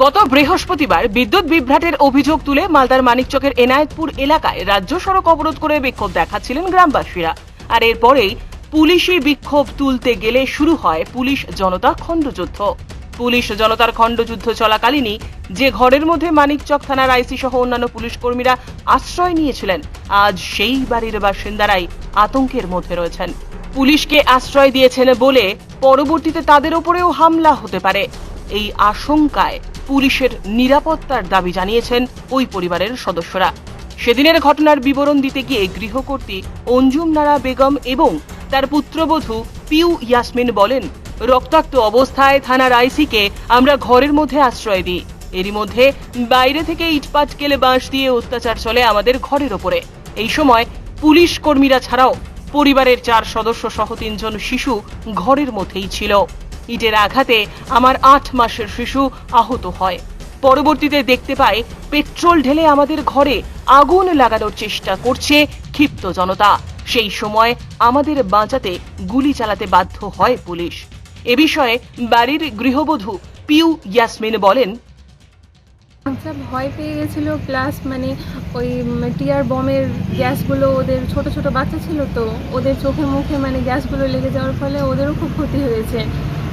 গত বৃহস্পতিবার বিদ্যুৎ বিভ্রাটের অভিযোগ তুলে মালদার মানিকচকের এনায়েতপুর এলাকায় রাজ্য সড়ক অবরোধ করে বিক্ষোভ দেখাচ্ছিলেন গ্রামবাসীরা। আর এরপরেই পুলিশি বিক্ষোভ তুলতে গেলে শুরু হয় পুলিশ জনতা খণ্ডযুদ্ধ। পুলিশ জনতার খণ্ডযুদ্ধ চলাকালীনই যে ঘরের মধ্যে মানিকচক থানার আইসি সহ অন্যান্য পুলিশ কর্মীরা আশ্রয় নিয়েছিলেন, আজ সেই বাড়ির বাসিন্দারাই আতঙ্কের মধ্যে রয়েছেন। পুলিশকে আশ্রয় দিয়েছেন বলে পরবর্তীতে তাদের উপরেও হামলা হতে পারে। এই আশঙ্কায় পুলিশের নিরাপত্তার দাবি জানিয়েছেন ওই পরিবারের সদস্যরা। সেদিনের ঘটনার বিবরণ দিতে গিয়ে গৃহকর্ত্রী অঞ্জুম নারা বেগম এবং তার পুত্রবধূ পিউ ইয়াসমিন বলেন, রক্তাক্ত অবস্থায় থানার আইসিকে আমরা ঘরের মধ্যে আশ্রয় দিই। এরই মধ্যে বাইরে থেকে ইটপাট কেলে বাঁশ দিয়ে অত্যাচার চলে আমাদের ঘরের ওপরে। এই সময় পুলিশ কর্মীরা ছাড়াও পরিবারের চার সদস্য সহ তিনজন শিশু ঘরের মধ্যেই ছিল। ইটের আঘাতে আমার আট মাসের শিশু আহত হয়। পরবর্তীতে দেখতে পাই পেট্রোল ঢেলে আমাদের ঘরে আগুন লাগানোর চেষ্টা করছে ক্ষিপ্ত জনতা। সেই সময় আমাদের বাঁচাতে গুলি চালাতে বাধ্য হয় পুলিশ। এ বিষয়ে বাড়ির গৃহবধূ পিউ ইয়াসমিন বলেন বাচ্চা ভয় পেয়ে গেছিল প্লাস মানে ওই টিয়ার বমের গ্যাসগুলো ওদের ছোট ছোট বাচ্চা ছিল তো, ওদের চোখে, মুখে মানে গ্যাসগুলো লেগে যাওয়ার ফলে ওদেরও খুব ক্ষতি হয়েছে।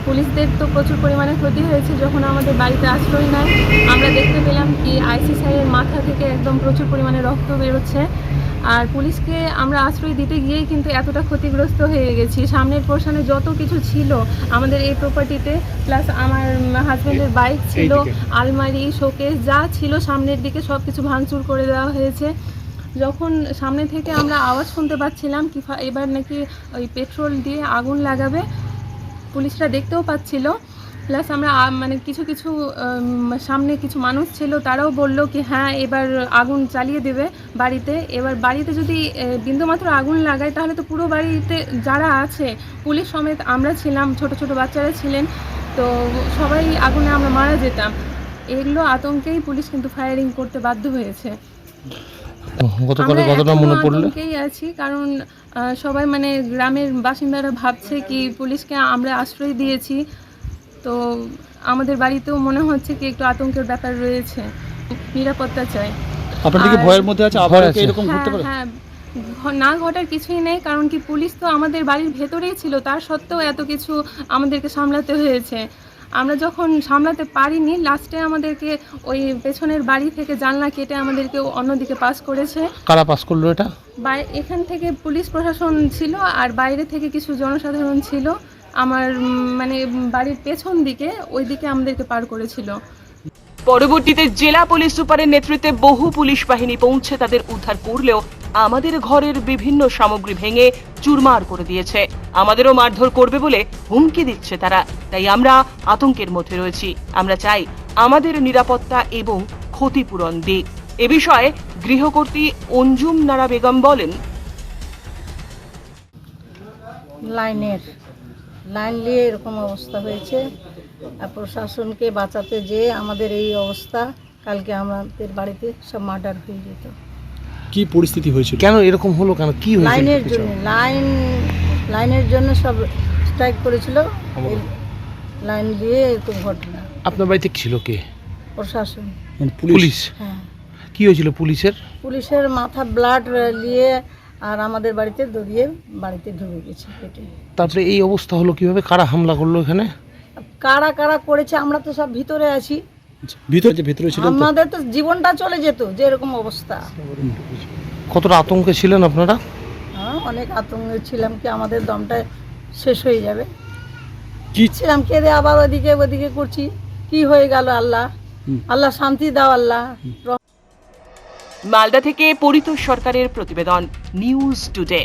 পুলিশদের তো প্রচুর পরিমাণে ক্ষতি হয়েছে যখন আমাদের বাড়িতে আশ্রয় নেয় আমরা দেখতে পেলাম কি আইসিসিআইয়ের মাথা থেকে একদম প্রচুর পরিমাণে রক্ত বেরোচ্ছে। আর পুলিশকে আমরা আশ্রয় দিতে গিয়েই কিন্তু এতটা ক্ষতিগ্রস্ত হয়ে গেছি। সামনের পোর্শনে যত কিছু ছিল আমাদের এই প্রপার্টিতে প্লাস আমার হাজব্যান্ডের বাইক ছিল আলমারি শোকেস যা ছিল সামনের দিকে সব কিছু ভাঙচুর করে দেওয়া হয়েছে। যখন সামনে থেকে আমরা আওয়াজ শুনতে পাচ্ছিলাম কি এবার নাকি ওই পেট্রোল দিয়ে আগুন লাগাবে পুলিশরা দেখতেও পাচ্ছিল। প্লাস আমরা মানে কিছু কিছু সামনে কিছু মানুষ ছিল, তারাও বলল কি হ্যাঁ এবার আগুন চালিয়ে দেবে বাড়িতে। এবার বাড়িতে যদি বিন্দুমাত্র আগুন লাগায়, তাহলে তো পুরো বাড়িতে যারা আছে, পুলিশ সমেত আমরা ছিলাম, ছোট ছোট বাচ্চারা ছিলেন। তো সবাই আগুনে আমরা মারা যেতাম। এগুলো আতঙ্কেই পুলিশ কিন্তু ফায়ারিং করতে বাধ্য হয়েছে। গতকালের আমরা ঘটনা মনে পড়লে? আছি কারণ সবাই মানে গ্রামের বাসিন্দারা ভাবছে কি পুলিশকে আমরা আশ্রয় দিয়েছি। তো আমাদের বাড়িতেও মনে হচ্ছে কি একটু আতঙ্কের ব্যাপার রয়েছে। নিরাপত্তা চাই। আপনার কি ভয়ের মধ্যে আছে? আবার কি এরকম ঘটতে হ্যাঁ পারে? হ্যাঁ না ঘটার কিছুই নেই কারণ কি পুলিশ তো আমাদের বাড়ির ভেতরেই ছিল। তার সত্ত্বেও এত কিছু আমাদেরকে সামলাতে হয়েছে। আমরা যখন সামলাতে পারিনি লাস্টে আমাদেরকে ওই পেছনের বাড়ি থেকে জানলা কেটে আমাদেরকে অন্যদিকে পাস করেছে। কারা পাস করল এটা? এখান থেকে পুলিশ প্রশাসন ছিল আর বাইরে থেকে কিছু জনসাধারণ ছিল। আমার মানে বাড়ির পেছন দিকে ওই দিকে আমাদেরকে পার করেছিল। পরবর্তীতে জেলা পুলিশ সুপারের নেতৃত্বে বহু পুলিশ বাহিনী পৌঁছে তাদের উদ্ধার করলেও আমাদের ঘরের বিভিন্ন সামগ্রী ভেঙে চুরমার করে দিয়েছে। আমাদেরও মারধর করবে বলে হুমকি দিচ্ছে তারা। তাই আমরা আতঙ্কের মধ্যে রয়েছি। আমরা চাই আমাদের নিরাপত্তা এবং ক্ষতিপূরণ দিক। এ বিষয়ে গৃহকর্ত্রী অঞ্জুম নারা বেগম বলেন, লাইনের, লাইন নিয়ে এরকম অবস্থা হয়েছে। আর প্রশাসনকে বাঁচাতে যে আমাদের এই অবস্থা, কালকে আমাদের বাড়িতে সব মার্ডার হয়ে যেত। কি পরিস্থিতি হয়েছিল? কেন এরকম হলো কেন? কি হয়েছে? লাইনের জন্য লাইন লাইনের জন্য সব স্ট্রাইক করেছিল। লাইন দিয়ে এরকম ঘটনা। আপনার বাড়িতে ছিল কে? প্রশাসন। মানে পুলিশ? পুলিশ? হ্যাঁ। কি হয়েছিল পুলিশের? পুলিশের মাথা ব্লাড নিয়ে আর আমাদের বাড়িতে দড়িয়ে বাড়িতে ঢুকে গেছে পেটে। তারপরে এই অবস্থা হলো কীভাবে? কারা হামলা করল এখানে? কারা কারা করেছে আমরা তো সব ভিতরে আছি। ভিতরে যে ভিতরে ছিলেন তো? আমাদের তো জীবনটা চলে যেত যে এরকম অবস্থা। কতটা আতঙ্কে ছিলেন আপনারা? হ্যাঁ অনেক আতঙ্কে ছিলাম কি আমাদের দমটা শেষ হয়ে যাবে। কি? ছিলাম কেঁদে আবার ওদিকে ওদিকে করছি। কি হয়ে গেল আল্লাহ? হুম। আল্লাহ শান্তি দাও আল্লাহ। মালদা থেকে পরিতোষ সরকারের প্রতিবেদন নিউজ টুডে।